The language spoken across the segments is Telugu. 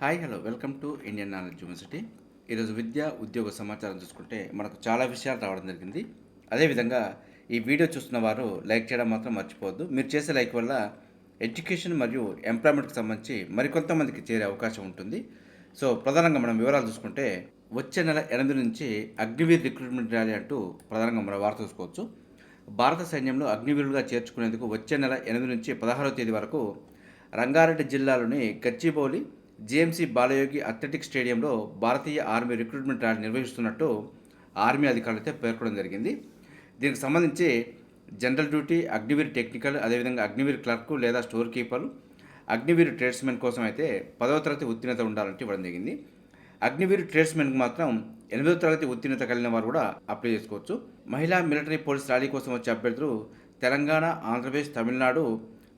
Hi hello welcome to Indian knowledge university ఈరోజు విద్య ఉద్యోగ సమాచారం చూసుకుంటే మనకు చాలా విషయాలు రావడం జరిగింది. అదేవిధంగా ఈ వీడియో చూస్తున్న వారు లైక్ చేయడం మాత్రం మర్చిపోవద్దు. మీరు చేసే లైక్ వల్ల ఎడ్యుకేషన్ మరియు ఎంప్లాయ్మెంట్కి సంబంధించి మరికొంతమందికి చేరే అవకాశం ఉంటుంది. సో ప్రధానంగా మనం వివరాలు చూసుకుంటే వచ్చే నెల ఎనిమిది నుంచి అగ్నివీర్ రిక్రూట్మెంట్ ర్యాలీ అంటూ ప్రధానంగా మన వార్త చూసుకోవచ్చు. భారత సైన్యంలో అగ్నివీరులుగా చేర్చుకునేందుకు వచ్చే నెల ఎనిమిది నుంచి పదహారవ తేదీ వరకు రంగారెడ్డి జిల్లాలోని గచ్చిబౌలి జేఎంసీ బాలయోగి అథ్లెటిక్ స్టేడియంలో భారతీయ ఆర్మీ రిక్రూట్మెంట్ ర్యాలీ నిర్వహిస్తున్నట్టు ఆర్మీ అధికారులు అయితే పేర్కొనడం జరిగింది. దీనికి సంబంధించి జనరల్ డ్యూటీ అగ్నివీర్ టెక్నికల్ అదేవిధంగా అగ్నివీర్ క్లర్క్ లేదా స్టోర్ కీపర్ అగ్నివీర్ ట్రేడ్స్మెన్ కోసం అయితే పదవ తరగతి ఉత్తీర్ణత ఉండాలంటే ఇవ్వడం జరిగింది. అగ్నివీర్ ట్రేడ్స్మెన్కి మాత్రం ఎనిమిదవ తరగతి ఉత్తీర్ణత కలిగిన వారు కూడా అప్లై చేసుకోవచ్చు. మహిళా మిలిటరీ పోలీస్ ర్యాలీ కోసం వచ్చే అభ్యర్థులు తెలంగాణ ఆంధ్రప్రదేశ్ తమిళనాడు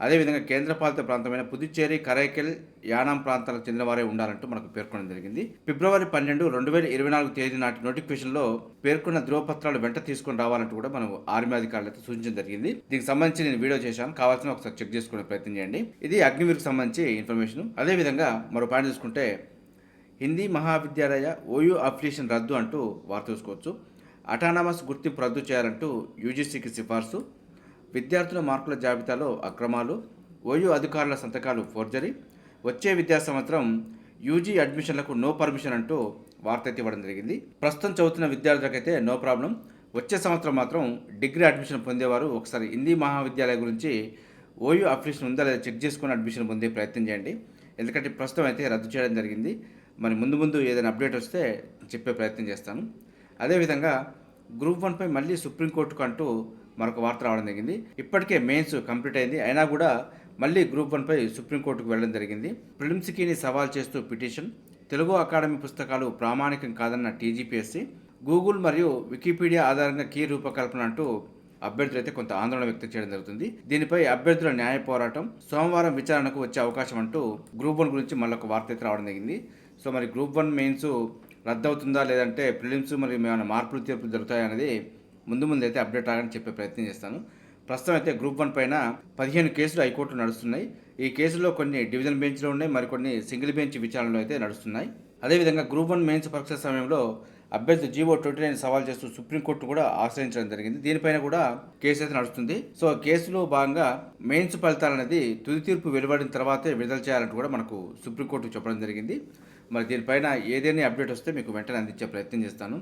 అదేవిధంగా కేంద్రపాలిత ప్రాంతమైన పుదుచ్చేరి కరైకెల్ యానాం ప్రాంతాలకు చెందిన వారే ఉండాలంటూ మనకు పేర్కొనడం జరిగింది. ఫిబ్రవరి పన్నెండు రెండు వేల ఇరవై నాలుగు తేదీ నాటి నోటిఫికేషన్లో పేర్కొన్న ధృవపత్రాలు వెంట తీసుకొని రావాలంటూ కూడా మనం ఆర్మీ అధికారులతో సూచించడం జరిగింది. దీనికి సంబంధించి నేను వీడియో చేశాను. కావాల్సిన ఒకసారి చెక్ చేసుకునే ప్రయత్నం చేయండి. ఇది అగ్నివీర్కి సంబంధించి ఇన్ఫర్మేషన్. అదేవిధంగా మరో పాయింట్ చూసుకుంటే హిందీ మహావిద్యాలయ ఓయూ అప్లికేషన్ రద్దు అంటూ వార్త చూసుకోవచ్చు. అటానమస్ గుర్తింపు రద్దు చేయాలంటూ యూజీసీకి సిఫార్సు. విద్యార్థుల మార్కుల జాబితాలో అక్రమాలు ఓయూ అధికారుల సంతకాలు ఫోర్జరీ వచ్చే విద్యా సంవత్సరం యూజీ అడ్మిషన్లకు నో పర్మిషన్ అంటూ వార్త అయితే ఇవ్వడం జరిగింది. ప్రస్తుతం చదువుతున్న విద్యార్థులకైతే నో ప్రాబ్లం. వచ్చే సంవత్సరం మాత్రం డిగ్రీ అడ్మిషన్ పొందేవారు ఒకసారి హిందీ మహావిద్యాలయ గురించి ఓయూ అప్లికేషన్ ఉందా లేదా చెక్ చేసుకుని అడ్మిషన్ పొందే ప్రయత్నం చేయండి. ఎందుకంటే ప్రస్తుతం అయితే రద్దు చేయడం జరిగింది. మరి ముందు ముందు ఏదైనా అప్డేట్ వస్తే చెప్పే ప్రయత్నం చేస్తాను. అదేవిధంగా గ్రూప్ వన్పై మళ్ళీ సుప్రీంకోర్టుకు అంటూ మరొక వార్త రావడం జరిగింది. ఇప్పటికే మెయిన్స్ కంప్లీట్ అయింది. అయినా కూడా మళ్ళీ గ్రూప్ వన్పై సుప్రీంకోర్టుకు వెళ్ళడం జరిగింది. ప్రిలిమ్స్కీని సవాల్ చేస్తూ పిటిషన్. తెలుగు అకాడమీ పుస్తకాలు ప్రామాణికం కాదన్న టీజీపీఎస్సీ గూగుల్ మరియు వికీపీడియా ఆధారంగా కీ రూపకల్పన అంటూ అభ్యర్థులు అయితే కొంత ఆందోళన వ్యక్తం చేయడం జరుగుతుంది. దీనిపై అభ్యర్థుల న్యాయ పోరాటం సోమవారం విచారణకు వచ్చే అవకాశం అంటూ గ్రూప్ వన్ గురించి మళ్ళీ ఒక వార్త అయితే రావడం జరిగింది. సో మరి గ్రూప్ వన్ మెయిన్స్ రద్దవుతుందా లేదంటే ప్రిలిమ్స్ మరి ఏమైనా మార్పులు తీర్పులు జరుగుతాయనేది ముందు ముందు అయితే అప్డేట్ రాగానే చెప్పే ప్రయత్నం చేస్తాను. ప్రస్తుతం అయితే గ్రూప్ వన్ పైన పదిహేను కేసులు హైకోర్టు నడుస్తున్నాయి. ఈ కేసుల్లో కొన్ని డివిజన్ బెంచ్లో ఉన్నాయి. మరికొన్ని సింగిల్ బెంచ్ విచారణలో అయితే నడుస్తున్నాయి. అదేవిధంగా గ్రూప్ వన్ మెయిన్స్ పరీక్ష సమయంలో అభ్యర్థి జీవో ట్వంటీ నైన్ సవాల్ చేస్తూ సుప్రీంకోర్టును కూడా ఆశ్రయించడం జరిగింది. దీనిపైన కూడా కేసు అయితే నడుస్తుంది. సో కేసులో భాగంగా మెయిన్స్ ఫలితాలు అనేది తుది తీర్పు వెలువడిన తర్వాతే విడుదల చేయాలంటూ కూడా మనకు సుప్రీంకోర్టు చెప్పడం జరిగింది. మరి దీనిపైన ఏదైనా అప్డేట్ వస్తే మీకు వెంటనే అందించే ప్రయత్నం చేస్తాను.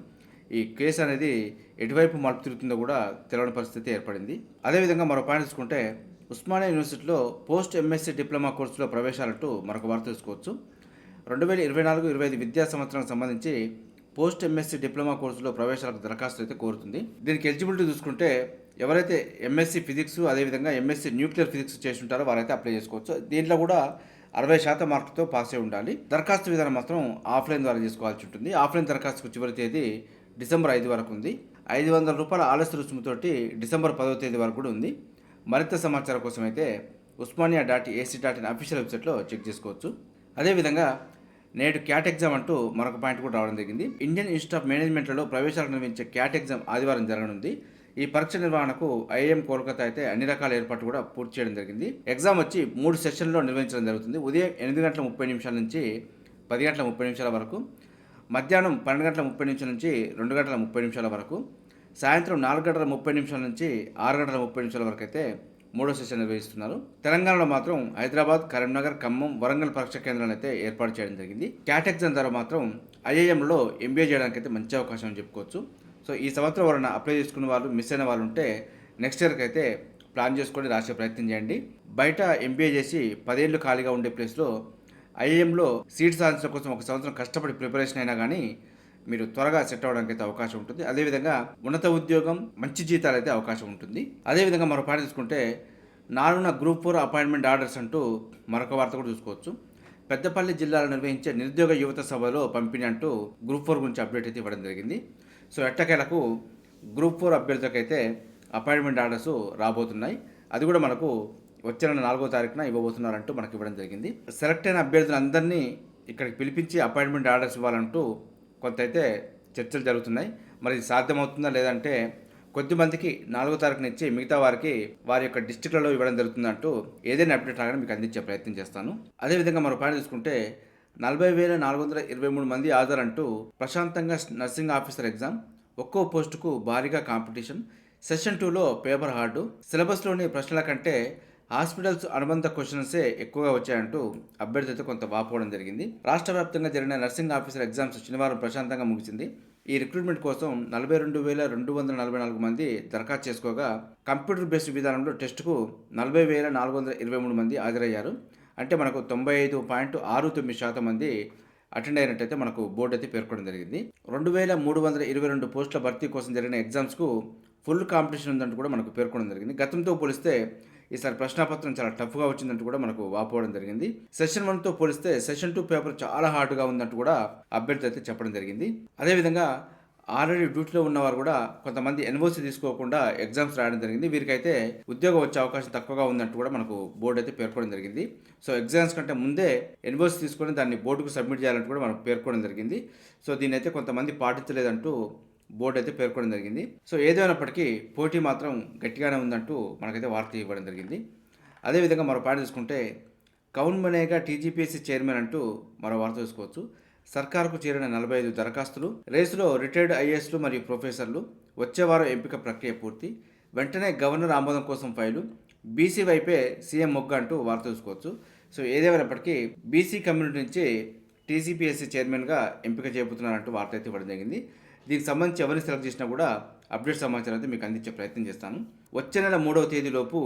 ఈ కేసు అనేది ఎటువైపు మలుపు తిరుగుతుందో కూడా తెలవని పరిస్థితి ఏర్పడింది. అదేవిధంగా మరో పాయింట్ తీసుకుంటే ఉస్మానియా యూనివర్సిటీలో పోస్ట్ ఎంఎస్సీ డిప్లొమా కోర్సులో ప్రవేశాలంటూ మరొక వార్త తీసుకోవచ్చు. రెండు వేల ఇరవై నాలుగు ఇరవై ఐదు విద్యా సంవత్సరానికి సంబంధించి పోస్ట్ ఎంఎస్సీ డిప్లొమా కోర్సులో ప్రవేశాలకు దరఖాస్తు అయితే కోరుతుంది. దీనికి ఎలిజిబిలిటీ చూసుకుంటే ఎవరైతే ఎంఎస్సీ ఫిజిక్స్ అదేవిధంగా ఎంఎస్సీ న్యూక్లియర్ ఫిజిక్స్ చేసి ఉంటారో వారైతే అప్లై చేసుకోవచ్చు. దీంట్లో కూడా అరవై శాతం మార్కులతో పాస్ అయి ఉండాలి. దరఖాస్తు విధానం మాత్రం ఆఫ్లైన్ ద్వారా చేసుకోవాల్సి ఉంటుంది. ఆఫ్లైన్ దరఖాస్తుకు చివరి తేదీ డిసెంబర్ ఐదు వరకు ఉంది. ఐదు వందల రూపాయల ఆలస్య రుసుముతోటి డిసెంబర్ పదవ తేదీ వరకు కూడా ఉంది. మరింత సమాచారం కోసం అయితే Osmania dot AC dot in official వెబ్సైట్లో చెక్ చేసుకోవచ్చు. అదేవిధంగా నేడు క్యాట్ ఎగ్జామ్ అంటూ మరొక పాయింట్ కూడా రావడం జరిగింది. ఇండియన్ ఇన్స్టిట్యూట్ ఆఫ్ మేనేజ్మెంట్లో ప్రవేశాలు నిర్వహించే క్యాట్ ఎగ్జామ్ ఆదివారం జరగనుంది. ఈ పరీక్ష నిర్వహణకు ఐఐఎం కోల్కతా అయితే అన్ని రకాల ఏర్పాట్లు కూడా పూర్తి చేయడం జరిగింది. ఎగ్జామ్ వచ్చి మూడు సెషన్లో నిర్వహించడం జరుగుతుంది. ఉదయం ఎనిమిది గంటల ముప్పై నిమిషాల నుంచి పది గంటల ముప్పై నిమిషాల వరకు. మధ్యాహ్నం పన్నెండు గంటల ముప్పై నిమిషాల నుంచి రెండు గంటల ముప్పై నిమిషాల వరకు సాయంత్రం నాలుగు గంటల ముప్పై నిమిషాల నుంచి ఆరు గంటల ముప్పై నిమిషాల వరకు అయితే మూడో సెషన్ నిర్వహిస్తున్నారు. తెలంగాణలో మాత్రం హైదరాబాద్ కరీంనగర్ ఖమ్మం వరంగల్ పరీక్ష కేంద్రాలు అయితే ఏర్పాటు చేయడం జరిగింది. క్యాట్ ఎగ్జామ్ ద్వారా మాత్రం ఐఐఎంలో ఎంబీఏ చేయడానికి అయితే మంచి అవకాశం అని చెప్పుకోవచ్చు. సో ఈ సంవత్సరం ఎవరైనా అప్లై చేసుకున్న వాళ్ళు మిస్ అయిన వాళ్ళు ఉంటే నెక్స్ట్ ఇయర్కి అయితే ప్లాన్ చేసుకొని రాసే ప్రయత్నం చేయండి. బయట ఎంబీఏ చేసి పదేళ్ళు ఖాళీగా ఉండే ప్లేస్లో ఐఏఎంలో సీట్ సాధించడం కోసం ఒక సంవత్సరం కష్టపడి ప్రిపరేషన్ అయినా కానీ మీరు త్వరగా సెట్ అవ్వడానికి అయితే అవకాశం ఉంటుంది. అదేవిధంగా ఉన్నత ఉద్యోగం మంచి జీతాలు అయితే అవకాశం ఉంటుంది. అదేవిధంగా మరో పాట తీసుకుంటే నాలుగున గ్రూప్ ఫోర్ అపాయింట్మెంట్ ఆర్డర్స్ అంటూ మరొక వార్త కూడా చూసుకోవచ్చు. పెద్దపల్లి జిల్లాలో నిర్వహించే నిరుద్యోగ యువత సభలో పంపిణీ అంటూ గ్రూప్ ఫోర్ గురించి అప్డేట్ అయితే ఇవ్వడం జరిగింది. సో ఎట్టకేలకు గ్రూప్ ఫోర్ అభ్యర్థులకైతే అపాయింట్మెంట్ ఆర్డర్స్ రాబోతున్నాయి. అది కూడా మనకు వచ్చే నెల నాలుగో తారీఖున ఇవ్వబోతున్నారంటూ మనకి ఇవ్వడం జరిగింది. సెలెక్ట్ అయిన అభ్యర్థులందరినీ ఇక్కడికి పిలిపించి అపాయింట్మెంట్ ఆర్డర్స్ ఇవ్వాలంటూ కొంత అయితే చర్చలు జరుగుతున్నాయి. మరి ఇది సాధ్యమవుతుందా లేదంటే కొద్దిమందికి నాలుగో తారీఖున ఇచ్చి మిగతా వారికి వారి యొక్క డిస్టిక్లలో ఇవ్వడం జరుగుతుందంటూ ఏదైనా అప్డేట్ రాగానే మీకు అందించే ప్రయత్నం చేస్తాను. అదేవిధంగా మరో పాయింట్ చూసుకుంటే నలభై వేల నాలుగు వందల ఇరవై మూడు మంది హాజరంటూ ప్రశాంతంగా నర్సింగ్ ఆఫీసర్ ఎగ్జామ్ ఒక్కో పోస్టుకు భారీగా కాంపిటీషన్ సెషన్ టూలో పేపర్ హార్డు సిలబస్లోని ప్రశ్నల కంటే హాస్పిటల్స్ అనుబంధ క్వశ్చన్సే ఎక్కువగా వచ్చాయంటూ అభ్యర్థితో కొంత వాపోవడం జరిగింది. రాష్ట్ర వ్యాప్తంగా జరిగిన నర్సింగ్ ఆఫీసర్ ఎగ్జామ్స్ శనివారం ప్రశాంతంగా ముగిసింది. ఈ రిక్రూట్మెంట్ కోసం నలభై రెండు వేల రెండు వందల నలభై నాలుగు మంది దరఖాస్తు చేసుకోగా కంప్యూటర్ బేస్డ్ విధానంలో టెస్టుకు నలభై వేల నాలుగు వందల ఇరవై మూడు మంది హాజరయ్యారు. అంటే మనకు తొంభై ఐదు పాయింట్ ఆరు తొమ్మిది శాతం మంది అటెండ్ అయినట్టయితే మనకు బోర్డు అయితే పేర్కొనడం జరిగింది. రెండు వేల మూడు వందల ఇరవై రెండు పోస్టుల భర్తీ కోసం జరిగిన ఎగ్జామ్స్కు ఫుల్ కాంపిటీషన్ ఉందంటూ కూడా మనకు పేర్కొనడం జరిగింది. గతంతో పోలిస్తే ఈసారి ప్రశ్నపత్రం చాలా టఫ్గా వచ్చిందంటూ కూడా మనకు వాపోవడం జరిగింది. సెషన్ వన్తో పోలిస్తే సెషన్ టూ పేపర్ చాలా హార్డ్గా ఉందంటూ కూడా అభ్యర్థి అయితే చెప్పడం జరిగింది. అదేవిధంగా ఆల్రెడీ డ్యూటీలో ఉన్నవారు కూడా కొంతమంది ఎన్ఓసీ తీసుకోకుండా ఎగ్జామ్స్ రాయడం జరిగింది. వీరికైతే ఉద్యోగం వచ్చే అవకాశం తక్కువగా ఉందంటూ కూడా మనకు బోర్డు అయితే పేర్కొనడం జరిగింది. సో ఎగ్జామ్స్ కంటే ముందే ఎన్ఓసీ తీసుకొని దాన్ని బోర్డుకు సబ్మిట్ చేయాలంటూ కూడా మనకు పేర్కొనడం జరిగింది. సో దీన్ని అయితే కొంతమంది పాటించలేదంటూ బోర్డు అయితే పేర్కొనడం జరిగింది. సో ఏదేమైనప్పటికీ పోటీ మాత్రం గట్టిగానే ఉందంటూ మనకైతే వార్త ఇవ్వడం జరిగింది. అదేవిధంగా మరో పాట చూసుకుంటే కౌన్ మనేగా టీజీపీఎస్సీ చైర్మన్ అంటూ మరో వార్త చూసుకోవచ్చు. సర్కారుకు చేరిన నలభై ఐదు దరఖాస్తులు రేసులో రిటైర్డ్ ఐఏఎస్లు మరియు ప్రొఫెసర్లు వచ్చేవారం ఎంపిక ప్రక్రియ పూర్తి. వెంటనే గవర్నర్ ఆమోదం కోసం ఫైలు బీసీ వైపే సీఎం మొగ్గ అంటూ వార్త చూసుకోవచ్చు. సో ఏదేమైనప్పటికీ బీసీ కమ్యూనిటీ నుంచి టీసీపీఎస్సీ చైర్మన్గా ఎంపిక చేయబోతున్నారంటూ వార్త అయితే ఇవ్వడం జరిగింది. దీనికి సంబంధించి ఎవరిని సెలెక్ట్ చేసినా కూడా అప్డేట్ సమాచారం అయితే మీకు అందించే ప్రయత్నం చేస్తాను. వచ్చే నెల మూడవ తేదీలోపు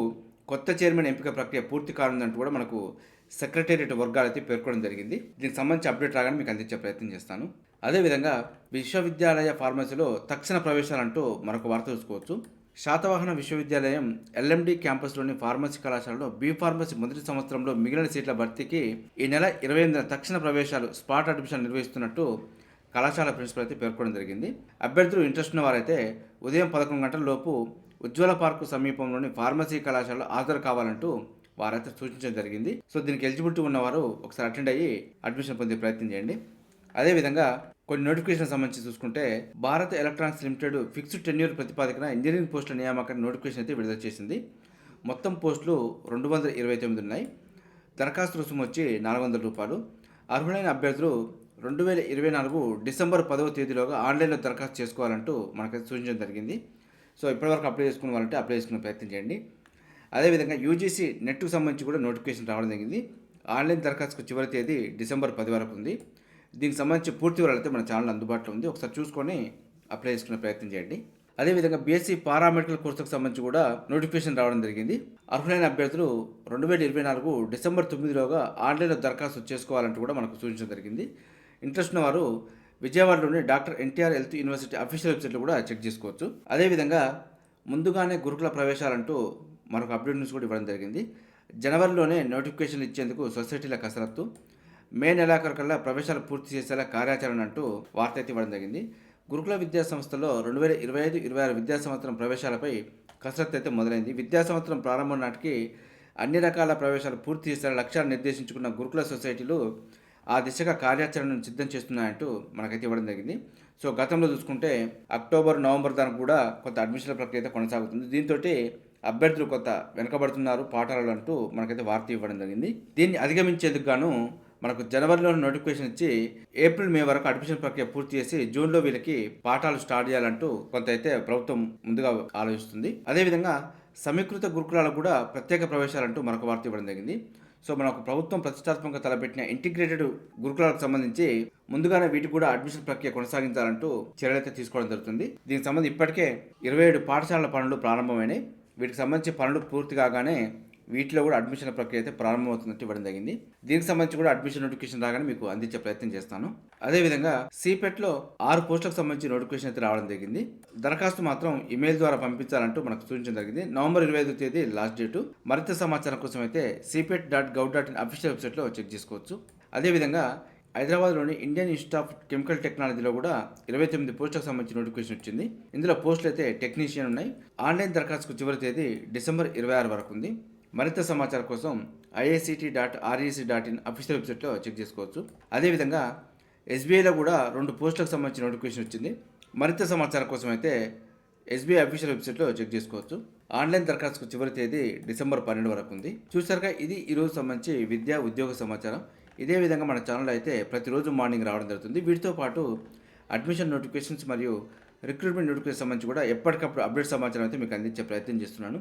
కొత్త చైర్మన్ ఎంపిక ప్రక్రియ పూర్తి కానుందంటూ కూడా మనకు సెక్రటేరియట్ వర్గాలు అయితే పేర్కొనడం జరిగింది. దీనికి సంబంధించి అప్డేట్ రాగానే మీకు అందించే ప్రయత్నం చేస్తాను. అదేవిధంగా విశ్వవిద్యాలయ ఫార్మసీలో తక్షణ ప్రవేశాలంటూ మరొక వార్త చూసుకోవచ్చు శాతవాహన విశ్వవిద్యాలయం ఎల్ఎండి క్యాంపస్లోని ఫార్మసీ కళాశాలలో బీ ఫార్మసీ మొదటి సంవత్సరంలో మిగిలిన సీట్ల భర్తీకి ఈ నెల ఇరవై ఎనిమిదిన తక్షణ ప్రవేశాలు స్పాట్ అడ్మిషన్ నిర్వహిస్తున్నట్టు కళాశాల ప్రిన్సిపల్ అయితే పేర్కొనడం జరిగింది. అభ్యర్థులు ఇంట్రెస్ట్ ఉన్న వారైతే ఉదయం పదకొండు గంటల లోపు ఉజ్వల పార్కు సమీపంలోని ఫార్మసీ కళాశాలలో హాజరు కావాలంటూ వారైతే సూచించడం జరిగింది. సో దీనికి ఎలిజిబిలిటీ ఉన్నవారు ఒకసారి అటెండ్ అయ్యి అడ్మిషన్ పొందే ప్రయత్నం చేయండి. అదేవిధంగా కొన్ని నోటిఫికేషన్ సంబంధించి చూసుకుంటే Bharat electronics limited fixed tenure ప్రతిపాదికన engineering పోస్టుల నియామకాన్ని నోటిఫికేషన్ అయితే విడుదల చేసింది. మొత్తం పోస్టులు రెండు వందల ఇరవై తొమ్మిది ఉన్నాయి. దరఖాస్తు రుసుము వచ్చి నాలుగు వందల రూపాయలు. అర్హులైన అభ్యర్థులు రెండు వేల ఇరవై నాలుగు డిసెంబర్ పదవ తేదీలోగా ఆన్లైన్లో దరఖాస్తు చేసుకోవాలంటూ మనకైతే సూచించడం జరిగింది. సో ఇప్పటివరకు అప్లై చేసుకున్న వాళ్ళంటే అప్లై చేసుకునే ప్రయత్నం చేయండి. అదేవిధంగా యూజీసీ నెట్కు సంబంధించి కూడా నోటిఫికేషన్ రావడం జరిగింది. ఆన్లైన్ దరఖాస్తుకు చివరి తేదీ డిసెంబర్ పది వరకు ఉంది. దీనికి సంబంధించి పూర్తి వివరాలు అయితే మన ఛానల్ అందుబాటులో ఉంది. ఒకసారి చూసుకొని అప్లై చేసుకునే ప్రయత్నం చేయండి. అదేవిధంగా బీఎస్సీ పారామెడికల్ కోర్సుకు సంబంధించి కూడా నోటిఫికేషన్ రావడం జరిగింది. అర్హులైన అభ్యర్థులు రెండు వేల ఇరవై నాలుగు డిసెంబర్ తొమ్మిదిలోగా ఆన్లైన్లో దరఖాస్తు చేసుకోవాలంటూ కూడా మనకు సూచించడం జరిగింది. ఇంట్రెస్ట్ ఉన్నవారు విజయవాడలోని doctor NTR health university official వెబ్సైట్లో కూడా చెక్ చేసుకోవచ్చు. అదేవిధంగా ముందుగానే గురుకుల ప్రవేశాలంటూ మరొక అప్డేట్ న్యూస్ కూడా ఇవ్వడం జరిగింది. జనవరిలోనే నోటిఫికేషన్ ఇచ్చేందుకు సొసైటీల కసరత్తు మే నెలాఖరుకల్లా ప్రవేశాలు పూర్తి చేసేలా కార్యాచరణ అంటూ వార్త అయితే ఇవ్వడం జరిగింది. గురుకుల విద్యా సంస్థలో రెండు వేల ఇరవై ఐదు ఇరవై ఆరు విద్యా సంవత్సరం ప్రవేశాలపై కసరత్తు అయితే మొదలైంది. విద్యా సంవత్సరం ప్రారంభం నాటికి అన్ని రకాల ప్రవేశాలు పూర్తి చేసేలా లక్ష్యాలు నిర్దేశించుకున్న గురుకుల సొసైటీలు ఆ దిశగా కార్యాచరణను సిద్ధం చేస్తున్నాయంటూ మనకైతే ఇవ్వడం జరిగింది. సో గతంలో చూసుకుంటే అక్టోబర్ నవంబర్ దానికి కూడా కొంత అడ్మిషన్ల ప్రక్రియ అయితే కొనసాగుతుంది. దీంతో అభ్యర్థులు కొంత వెనకబడుతున్నారు పాఠాలు అంటూ మనకైతే వార్త ఇవ్వడం జరిగింది. దీన్ని అధిగమించేందుకు గాను మనకు జనవరిలో నోటిఫికేషన్ ఇచ్చి ఏప్రిల్ మే వరకు అడ్మిషన్ ప్రక్రియ పూర్తి చేసి జూన్లో వీళ్ళకి పాఠాలు స్టార్ట్ చేయాలంటూ కొంత అయితే ప్రభుత్వం ముందుగా ఆలోచిస్తుంది. అదేవిధంగా సమీకృత గురుకులాలకు కూడా ప్రత్యేక ప్రవేశాలంటూ మరొక వార్త ఇవ్వడం జరిగింది. సో మనకు ప్రభుత్వం ప్రతిష్టాత్మకంగా తలపెట్టిన ఇంటిగ్రేటెడ్ గురుకులాలకు సంబంధించి ముందుగానే వీటికి కూడా అడ్మిషన్ ప్రక్రియ కొనసాగించాలంటూ చర్యలైతే తీసుకోవడం జరుగుతుంది. దీనికి సంబంధించి ఇప్పటికే ఇరవై ఏడు పాఠశాలల పనులు ప్రారంభమైనాయి. వీటికి సంబంధించి పనులు పూర్తి కాగానే వీటిలో కూడా అడ్మిషన్ ప్రక్రియ అయితే ప్రారంభమవుతున్నట్టు ఇవ్వడం జరిగింది. దీనికి సంబంధించి కూడా అడ్మిషన్ నోటిఫికేషన్ రాగానే మీకు అందించే ప్రయత్నం చేస్తాను. అదేవిధంగా సిపెట్లో ఆరు పోస్టులకు సంబంధించి నోటిఫికేషన్ అయితే రావడం జరిగింది. దరఖాస్తు మాత్రం ఇమెయిల్ ద్వారా పంపించాలంటూ మనకు సూచించడం జరిగింది. నవంబర్ ఇరవై ఐదు తేదీ లాస్ట్ డేటు మరింత సమాచారం కోసం అయితే CIPET dot gov dot in official వెబ్సైట్లో చెక్ చేసుకోవచ్చు. అదేవిధంగా హైదరాబాద్లోని ఇండియన్ ఇన్స్టిట్యూట్ ఆఫ్ కెమికల్ టెక్నాలజీలో కూడా ఇరవై తొమ్మిది పోస్టులకు సంబంధించి నోటిఫికేషన్ వచ్చింది. ఇందులో పోస్టులు అయితే టెక్నీషియన్ ఉన్నాయి. ఆన్లైన్ దరఖాస్తుకు చివరి తేదీ డిసెంబర్ ఇరవై ఆరు వరకు ఉంది. మరింత సమాచారం కోసం IICT dot RES dot in official వెబ్సైట్లో చెక్ చేసుకోవచ్చు. అదేవిధంగా ఎస్బీఐలో కూడా రెండు పోస్టులకు సంబంధించిన నోటిఫికేషన్ వచ్చింది. మరింత సమాచారం కోసం అయితే ఎస్బీఐ అఫీషియల్ వెబ్సైట్లో చెక్ చేసుకోవచ్చు. ఆన్లైన్ దరఖాస్తుకు చివరి తేదీ డిసెంబర్ పన్నెండు వరకు ఉంది. చూసారుగా ఇది ఈరోజు సంబంధించి విద్యా ఉద్యోగ సమాచారం. ఇదే విధంగా మన ఛానల్ అయితే ప్రతిరోజు మార్నింగ్ రావడం జరుగుతుంది. వీటితో పాటు అడ్మిషన్ నోటిఫికేషన్స్ మరియు రిక్రూట్మెంట్ నోటిఫికేషన్ సంబంధించి కూడా ఎప్పటికప్పుడు అప్డేట్ సమాచారం అయితే మీకు అందించే ప్రయత్నం చేస్తున్నాను.